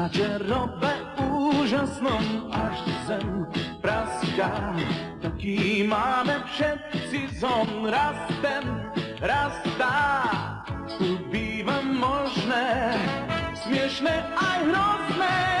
Kacierowe ujasną, aż zem praska. Taki mamy przed sezon, raz ten, raz ta. Lubiwam możne, śmieszne, a grozne.